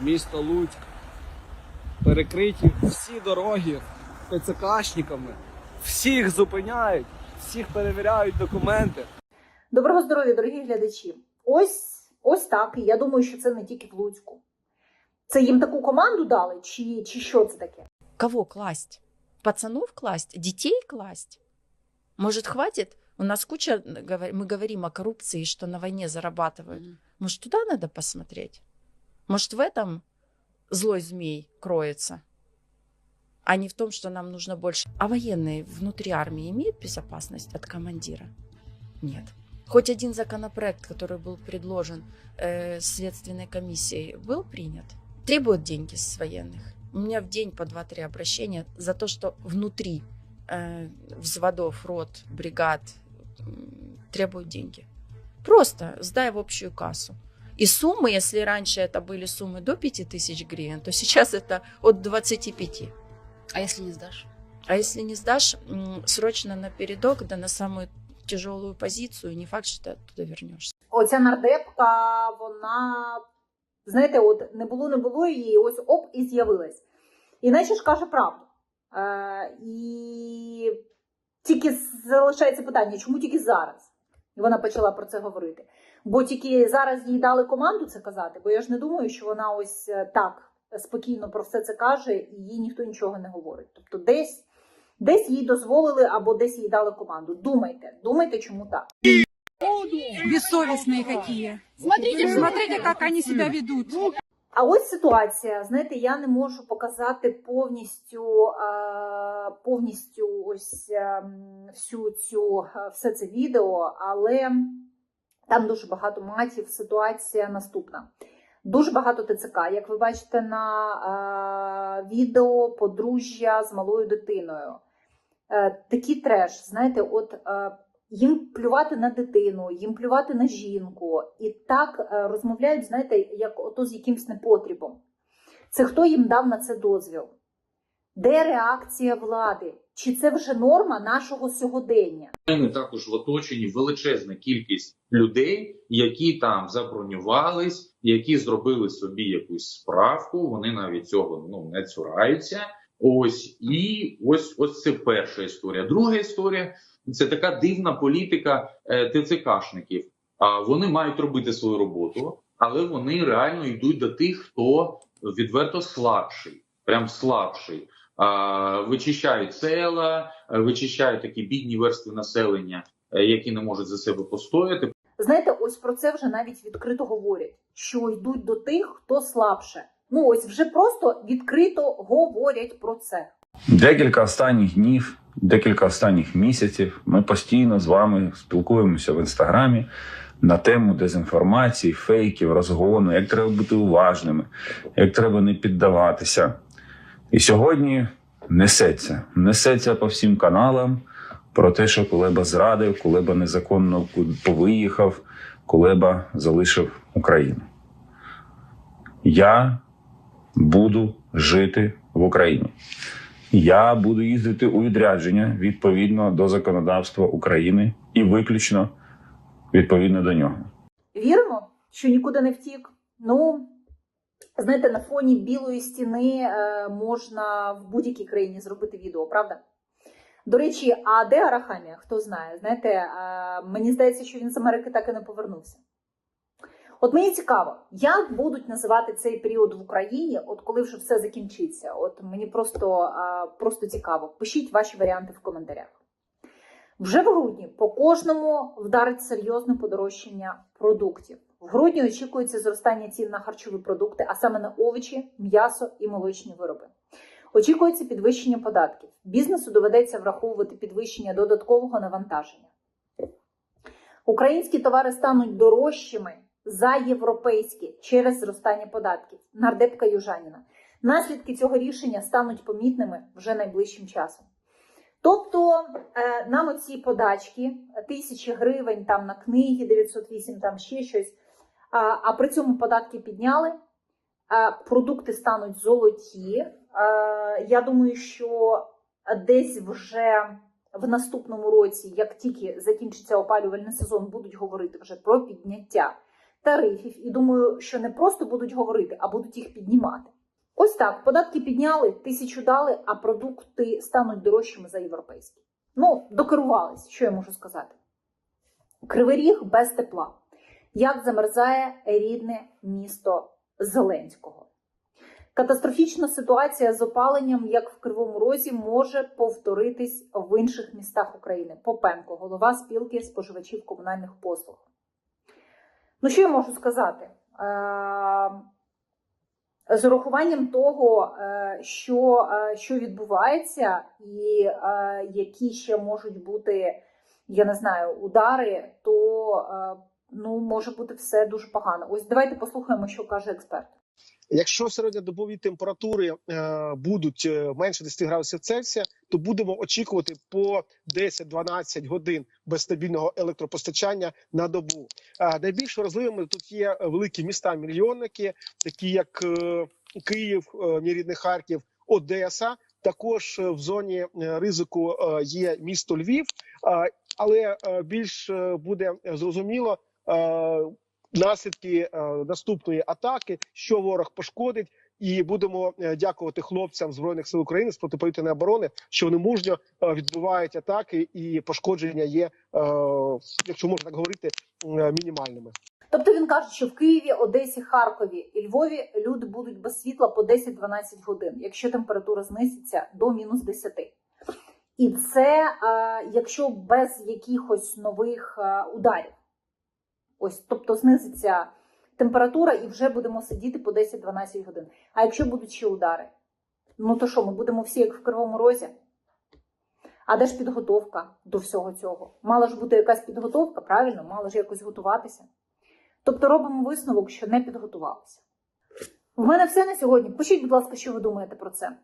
місто Луцьк. Перекриті всі дороги ТЦКшниками. Всіх зупиняють, всіх перевіряють документи. Доброго здоров'я, дорогі глядачі. Ось ось так. І я думаю, що це не тільки в Луцьку. Це їм таку команду дали, чи, чи що це таке? Кого класть? Пацанов класть? Детей класть? Может, хватит? У нас куча, говор- мы говорим о коррупции, что на войне зарабатывают. Может, туда надо посмотреть? Может, в этом злой змей кроется? А не в том, что нам нужно больше. А военные внутри армии имеют безопасность от командира? Нет. Хоть один законопроект, который был предложен э, Следственной комиссией, был принят? Требуют деньги с военных. У меня в день по 2-3 обращения за то, что внутри э, взводов, рот, бригад м, требуют деньги. Просто сдай в общую кассу. И суммы, если раньше это были суммы до 5000 гривен, то сейчас это от 25. А если не сдашь? А если не сдашь, м, срочно на передок, да на самую тяжелую позицию, не факт, что ты оттуда вернешься. Оця нардепка, вона, знаєте, от не було, не було її, ось оп, і з'явилась. Іначе ж каже правду. Е, і тільки залишається питання, чому тільки зараз? І вона почала про це говорити. Бо тільки зараз їй дали команду це казати, бо я ж не думаю, що вона ось е, так спокійно про все це каже, і їй ніхто нічого не говорить. Тобто десь, десь їй дозволили або десь їй дали команду. Думайте, думайте, чому так. бессовестные какие. Смотрите, Смотрите, как они себя ведут. А ось ситуація. Знаєте, я не можу показати повністю, е, повністю ось ем, всю цю е, все це відео, але там дуже багато матів. Ситуація наступна. Дуже багато ТЦК. Як ви бачите на е, відео, подружжя з малою дитиною. Е, такий треш, знаєте, от е, їм плювати на дитину, їм плювати на жінку, і так е, розмовляють, знаєте, як ото з якимсь непотрібом. Це хто їм дав на це дозвіл? Де реакція влади? Чи це вже норма нашого сьогодення? мене також в оточенні величезна кількість людей, які там забронювались, які зробили собі якусь справку. Вони навіть цього ну не цураються. Ось і ось ось це перша історія. Друга історія це така дивна політика е, ТЦКшників. А вони мають робити свою роботу, але вони реально йдуть до тих, хто відверто слабший, прям слабший. Вичищають села, е, вичищають такі бідні верстви населення, е, які не можуть за себе постояти. Знаєте, ось про це вже навіть відкрито говорять, що йдуть до тих, хто слабше. Ну ось вже просто відкрито говорять про це. Декілька останніх днів, декілька останніх місяців ми постійно з вами спілкуємося в інстаграмі на тему дезінформації, фейків, розгону, як треба бути уважними, як треба не піддаватися. І сьогодні несеться, несеться по всім каналам про те, що Кулеба зрадив, Кулеба незаконно повиїхав, Кулеба залишив Україну. Я буду жити в Україні. Я буду їздити у відрядження відповідно до законодавства України і виключно відповідно до нього. Віримо, що нікуди не втік. Ну, знаєте, на фоні білої стіни е, можна в будь-якій країні зробити відео, правда? До речі, а де Арахамія? Хто знає? Знаєте, е, мені здається, що він з Америки так і не повернувся. От мені цікаво, як будуть називати цей період в Україні, от коли вже все закінчиться. От мені просто, е, просто цікаво. Пишіть ваші варіанти в коментарях. Вже в грудні по кожному вдарить серйозне подорожчання продуктів. В грудні очікується зростання цін на харчові продукти, а саме на овочі, м'ясо і молочні вироби. Очікується підвищення податків. Бізнесу доведеться враховувати підвищення додаткового навантаження. Українські товари стануть дорожчими за європейські через зростання податків. Нардепка Южаніна. Наслідки цього рішення стануть помітними вже найближчим часом. Тобто е, нам оці подачки, тисячі гривень там на книги, 908, там ще щось, а, при цьому податки підняли, продукти стануть золоті. Я думаю, що десь вже в наступному році, як тільки закінчиться опалювальний сезон, будуть говорити вже про підняття тарифів. І думаю, що не просто будуть говорити, а будуть їх піднімати. Ось так, податки підняли, тисячу дали, а продукти стануть дорожчими за європейські. Ну, докерувались, що я можу сказати. Кривий ріг без тепла. Як замерзає рідне місто Зеленського. Катастрофічна ситуація з опаленням, як в Кривому Розі, може повторитись в інших містах України. Попенко, голова спілки споживачів комунальних послуг. Ну, що я можу сказати? Е, З урахуванням того, е, що, е, що відбувається, і які ще можуть бути, я не знаю, удари, то ну, може бути все дуже погано. Ось давайте послухаємо, що каже експерт. Якщо середньодобові температури е, будуть е, менше 10 градусів Цельсія, то будемо очікувати по 10-12 годин без стабільного електропостачання на добу. Е, найбільш вразливими тут є великі міста мільйонники, такі як Київ, мій рідний Харків, Одеса. Також в зоні ризику є місто Львів, але більш буде зрозуміло. Е, наслідки е, наступної атаки, що ворог пошкодить, і будемо е, дякувати хлопцям збройних сил України з протиповітряної оборони, що вони мужньо відбивають атаки, і пошкодження є, якщо можна так говорити, мінімальними. Тобто він каже, що в Києві, Одесі, Харкові і Львові люди будуть без світла по 10-12 годин, якщо температура знизиться до мінус 10. І це якщо без якихось нових ударів. Ось, тобто знизиться температура і вже будемо сидіти по 10-12 годин. А якщо будуть ще удари, ну то що, ми будемо всі як в Кривому Розі? А де ж підготовка до всього цього? Мала ж бути якась підготовка, правильно? Мала ж якось готуватися. Тобто робимо висновок, що не підготувалися. У мене все на сьогодні. Пишіть, будь ласка, що ви думаєте про це.